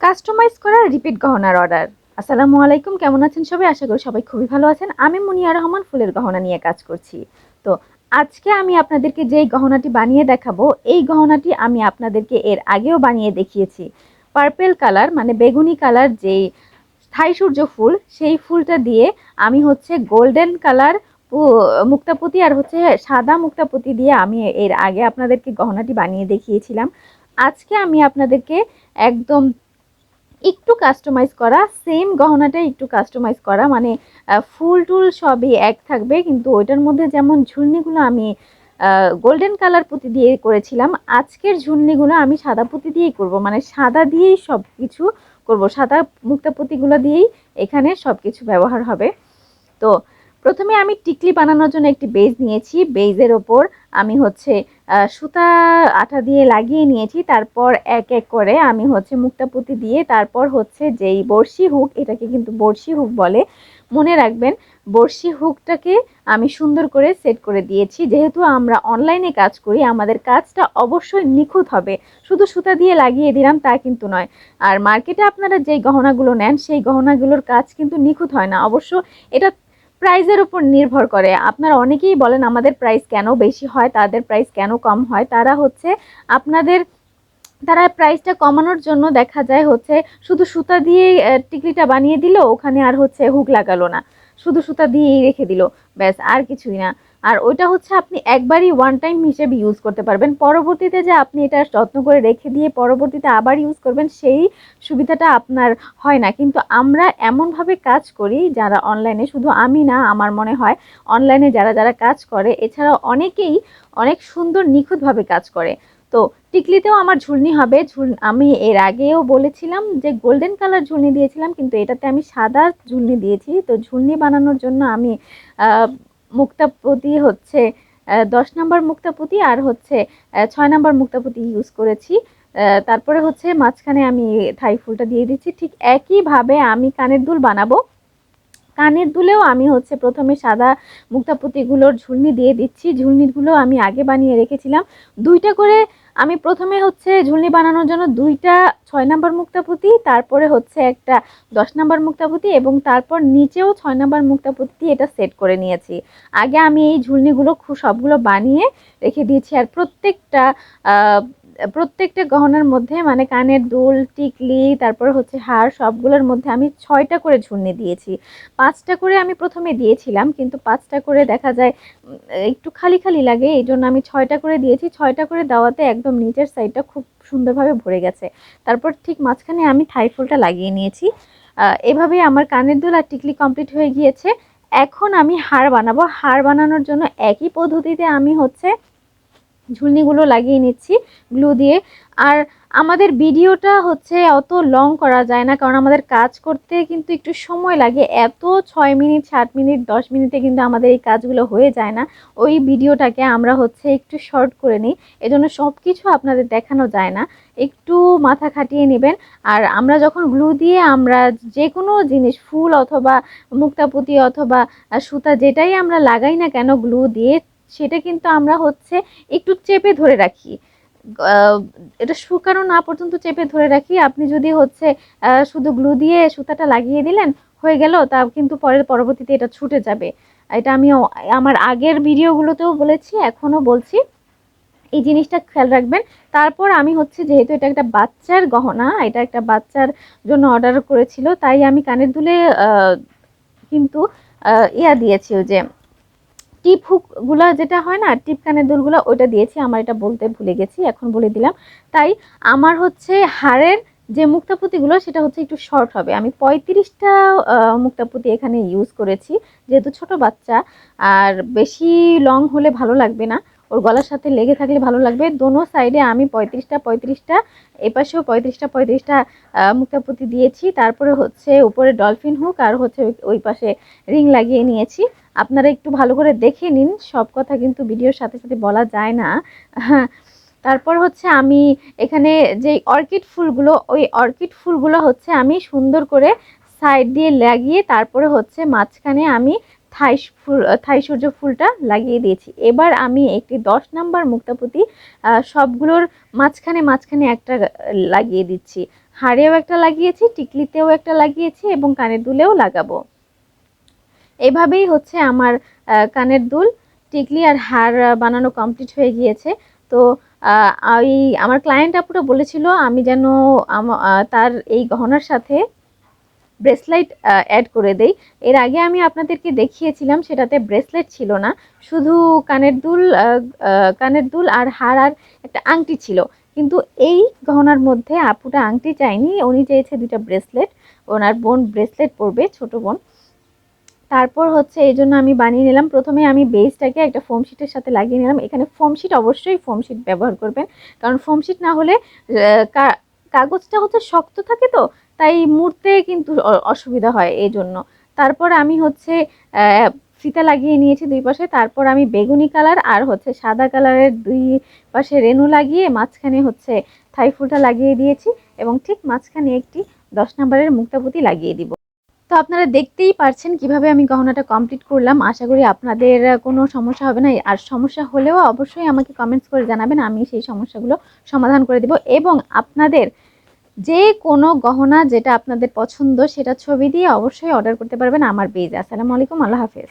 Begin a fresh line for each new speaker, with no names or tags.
Customise করা repeat গহনার order. আসসালামু আলাইকুম, কেমন আছেন সবাই? আশা করি সবাই খুবই ভালো আছেন। আমি মুনিয়া রহমান, ফুলের গহনা নিয়ে কাজ করছি। তো আজকে আমি আপনাদেরকে যেই গহনাটি বানিয়ে দেখাবো, এই গহনাটি আমি আপনাদেরকে এর আগেও বানিয়ে দেখিয়েছি। পার্পেল কালার মানে বেগুনি কালার যেই স্থায়ী সূর্য ফুল, সেই ফুলটা দিয়ে আমি হচ্ছে গোল্ডেন কালার মুক্তাপুতি আর হচ্ছে সাদা মুক্তাপুতি দিয়ে আমি এর আগে আপনাদেরকে গহনাটি বানিয়ে দেখিয়েছিলাম। আজকে আমি আপনাদেরকে একদম একটু কাস্টমাইজ করা সেম গহনাটা একটু কাস্টমাইজ করা মানে ফুল টুল সবই এক থাকবে, কিন্তু ওইটার মধ্যে যেমন ঝুলনিগুলো আমি গোল্ডেন কালার পুঁতি দিয়ে করেছিলাম, আজকের ঝুলনিগুলো আমি সাদা পুঁতি দিয়েই করব মানে সাদা দিয়েই সব কিছু করব, সাদা মুক্তা পুঁতিগুলো দিয়েই এখানে সব কিছু ব্যবহার হবে। তো প্রথমে আমি টিকলি বানানোর জন্য একটি বেজ নিয়েছি। বেজের ওপর আমি হচ্ছে সুতা আঠা দিয়ে লাগিয়ে নিয়েছি। তারপর এক এক করে আমি হচ্ছে মুক্তা পুঁতি দিয়ে তারপর হচ্ছে যেই বড়শি হুক, এটাকে কিন্তু বড়শি হুক বলে, মনে রাখবেন, বড়শি হুকটাকে আমি সুন্দর করে সেট করে দিয়েছি। যেহেতু আমরা অনলাইনে কাজ করি, আমাদের কাজটা অবশ্যই নিখুঁত হবে। শুধু সুতা দিয়ে লাগিয়ে দিলাম তা কিন্তু নয়। আর মার্কেটে আপনারা যেই গহনাগুলো নেন, সেই গহনাগুলোর কাজ কিন্তু নিখুঁত হয় না। অবশ্য এটা প্রাইজের উপর নির্ভর করে। আপনারা অনেকেই বলেন, আমাদের প্রাইস কেন বেশি হয়? তাদের প্রাইস কেন কম হয়? তারা হচ্ছে আপনাদের, তারা প্রাইসটা কমানোর জন্য দেখা যায় হচ্ছে শুধু সুতা দিয়ে টিকলিটা বানিয়ে দিল, ওখানে আর হচ্ছে হুক লাগালো না। শুধু সুতা দিয়েই রেখে দিল। ব্যাস, আর কিছুই না। আর ওইটা হচ্ছে আপনি একবারই ওয়ান টাইম হিসেবে ইউজ করতে পারবেন। পরবর্তীতে যে আপনি এটা যত্ন করে রেখে দিয়ে পরবর্তীতে আবার ইউজ করবেন, সেই সুবিধাটা আপনার হয় না। কিন্তু আমরা এমনভাবে কাজ করি, যারা অনলাইনে শুধু আমি না, আমার মনে হয় অনলাইনে যারা যারা কাজ করে, এছাড়াও অনেকেই অনেক সুন্দর নিখুঁতভাবে কাজ করে। তো টিকলিতেও আমার ঝুলনি হবে। ঝুল আমি এর আগেও বলেছিলাম যে গোল্ডেন কালার ঝুলনি দিয়েছিলাম, কিন্তু এটাতে আমি সাদা ঝুলনি দিয়েছি। তো ঝুলনি বানানোর জন্য আমি মুক্তাপুতি হচ্ছে দশ নম্বর মুক্তাপুতি আর হচ্ছে ছয় নম্বর মুক্তাপুতি ইউজ করেছি। তারপরে হচ্ছে মাঝখানে আমি থাই ফুলটা দিয়ে দিচ্ছি। ঠিক একইভাবে আমি কানের দুল বানাবো। কানের দুলেও আমি হচ্ছে প্রথমে সাদা মুক্তাপুতিগুলোর ঝুলনি দিয়ে দিচ্ছি। ঝুলনিগুলো আমি আগে বানিয়ে রেখেছিলাম। দুইটা করে আমি প্রথমে হচ্ছে ঝুলনি বানানোর জন্য দুইটা ছয় নাম্বার মুক্তাপুতি, তারপরে হচ্ছে একটা দশ নাম্বার মুক্তাপুতি এবং তারপর নিচেও ছয় নাম্বার মুক্তাপুতি এটা সেট করে নিয়েছি। আগে আমি এই ঝুলনিগুলো সবগুলো বানিয়ে রেখে দিয়েছি আর প্রত্যেকটা প্রত্যেকটা গহনার মধ্যে মানে কানের দুল টিকলি তারপর হচ্ছে হার সবগুলোর মধ্যে আমি ছয়টা করে ঝুলনি দিয়েছি। পাঁচটা করে আমি প্রথমে দিয়েছিলাম কিন্তু পাঁচটা করে দেখা যায় একটু খালি খালি লাগে এই জন্য আমি ছয়টা করে দিয়েছি। ছয়টা করে দেওয়াতে একদম নিচের সাইডটা খুব সুন্দরভাবে ভরে গেছে। তারপর ঠিক মাঝখানে আমি থাই ফুলটা লাগিয়ে নিয়েছি। আহ, এভাবেই আমার কানের দুল আর টিকলি কমপ্লিট হয়ে গিয়েছে। এখন আমি হার বানাবো। হার বানানোর জন্য একই পদ্ধতিতে আমি হচ্ছে ঝুলনিগুলো লাগিয়ে নিচ্ছি গ্লু দিয়ে। আর আমাদের ভিডিওটা হচ্ছে অত লং করা যায় না, কারণ আমাদের কাজ করতে কিন্তু একটু সময় লাগে। এত ছয় মিনিট, সাত মিনিট, দশ মিনিটে কিন্তু আমাদের এই কাজগুলো হয়ে যায় না। ওই ভিডিওটাকে আমরা হচ্ছে একটু শর্ট করে নিই, এজন্য সব কিছু আপনাদের দেখানো যায় না। একটু মাথা খাটিয়ে নেবেন। আর আমরা যখন গ্লু দিয়ে আমরা যে কোনো জিনিস, ফুল অথবা মুক্তাপুতি অথবা সুতা যেটাই আমরা লাগাই না কেন গ্লু দিয়ে সেটা কিন্তু আমরা হচ্ছে একটু চেপে ধরে রাখি। এটা শুকানো না পর্যন্ত চেপে ধরে রাখি। আপনি যদি হচ্ছে শুধু গ্লু দিয়ে সুতাটা লাগিয়ে দিলেন, হয়ে গেল, তা কিন্তু পরের পরবর্তীতে এটা ছুটে যাবে। এটা আমি আমার আগের ভিডিওগুলোতেও বলেছি, এখনও বলছি। এই জিনিসটা খেয়াল রাখবেন। তারপর আমি হচ্ছে, যেহেতু এটা একটা বাচ্চার গহনা, এটা একটা বাচ্চার জন্য অর্ডার করেছিল, তাই আমি কানের দুলে কিন্তু ইয়া দিয়েছি যে টিপ হুকগুলো যেটা হয় না টিপ কানের দুলগুলো, ওইটা দিয়েছি, আমার এটা বলতে ভুলে গেছি, এখন বলে দিলাম। তাই আমার হচ্ছে হাড়ের যে মুক্তাপুতিগুলো, সেটা হচ্ছে একটু শর্ট হবে। আমি পঁয়ত্রিশটা মুক্তাপুতি এখানে ইউজ করেছি, যেহেতু ছোট বাচ্চা, আর বেশি লং হলে ভালো লাগবে না। ওর গলার সাথে লেগে থাকলে ভালো লাগবে। দোনো সাইডে আমি পঁয়ত্রিশটা পঁয়ত্রিশটা, এপাশেও পঁয়ত্রিশটা পঁয়ত্রিশটা মুক্তাপুতি দিয়েছি। তারপরে হচ্ছে উপরে ডলফিন হুক আর হচ্ছে ওই- ওই পাশে রিং লাগিয়ে নিয়েছি। আপনারা একটু ভালো করে দেখে নিন, সব কথা কিন্তু ভিডিওর সাথে সাথে বলা যায় না। তারপর হচ্ছে আমি এখানে যে অর্কিড ফুলগুলো, ওই অর্কিড ফুলগুলো হচ্ছে আমি সুন্দর করে সাইড দিয়ে লাগিয়ে তারপরে হচ্ছে মাঝখানে আমি থাই ফুল থাই সূর্য ফুলটা লাগিয়ে দিয়েছি। এবার আমি একটি দশ নাম্বার মুক্তাপুতি সবগুলোর মাঝখানে মাঝখানে একটা লাগিয়ে দিচ্ছি। হাড়েও একটা লাগিয়েছি, টিকলিতেও একটা লাগিয়েছি এবং কানের দুলেও লাগাবো। এভাবেই হচ্ছে আমার কানের দুল। টিকলি আর হার বানানো কমপ্লিট হয়ে গিয়েছে। তো ওই আমার ক্লায়েন্ট আপুটা বলেছিল, আমি যেন তার এই গহনার সাথে ব্রেসলাইট অ্যাড করে দেই। এর আগে আমি আপনাদেরকে দেখিয়েছিলাম, সেটাতে ব্রেসলেট ছিল না। শুধু কানের দুল কানের দুল আর হার আর একটা আংটি ছিল। কিন্তু এই গহনার মধ্যে আপুটা আংটি চাইনি উনি চেয়েছে দুটা ব্রেসলেট ওনার বোন ব্রেসলেট পরবে, ছোট বোন। তারপর হচ্ছে এই জন্য আমি বানিয়ে নিলাম। প্রথমে আমি বেসটাকে একটা ফোম শিটের সাথে লাগিয়ে নিলাম। এখানে ফোম শিট অবশ্যই ফোম শিট ব্যবহার করবেন। কারণ ফোম শিট না হলে কাগজটা হচ্ছে শক্ত থাকে তো, তাই মুড়তে কিন্তু অসুবিধা হয় এই জন্য। তারপর আমি হচ্ছে ফিতা লাগিয়ে নিয়েছি দুই পাশে। তারপর আমি বেগুনি কালার আর হচ্ছে সাদা কালারের দুই পাশে রেনু লাগিয়ে মাঝখানে হচ্ছে থাই ফুলটা লাগিয়ে দিয়েছি এবং ঠিক মাঝখানে একটি দশ নম্বরের মুক্তাপুতি লাগিয়ে দিব। তো আপনারা দেখতেই পারছেন কীভাবে আমি গহনাটা কমপ্লিট করলাম। আশা করি আপনাদের কোনো সমস্যা হবে না। আর সমস্যা হলেও অবশ্যই আমাকে কমেন্টস করে জানাবেন। আমি সেই সমস্যাগুলো সমাধান করে দেব। এবং আপনাদের যে কোনো গহনা যেটা আপনাদের পছন্দ, সেটা ছবি দিয়ে অবশ্যই অর্ডার করতে পারবেন। আমার বেজ আসসালামু আলাইকুম। আল্লাহ হাফেজ।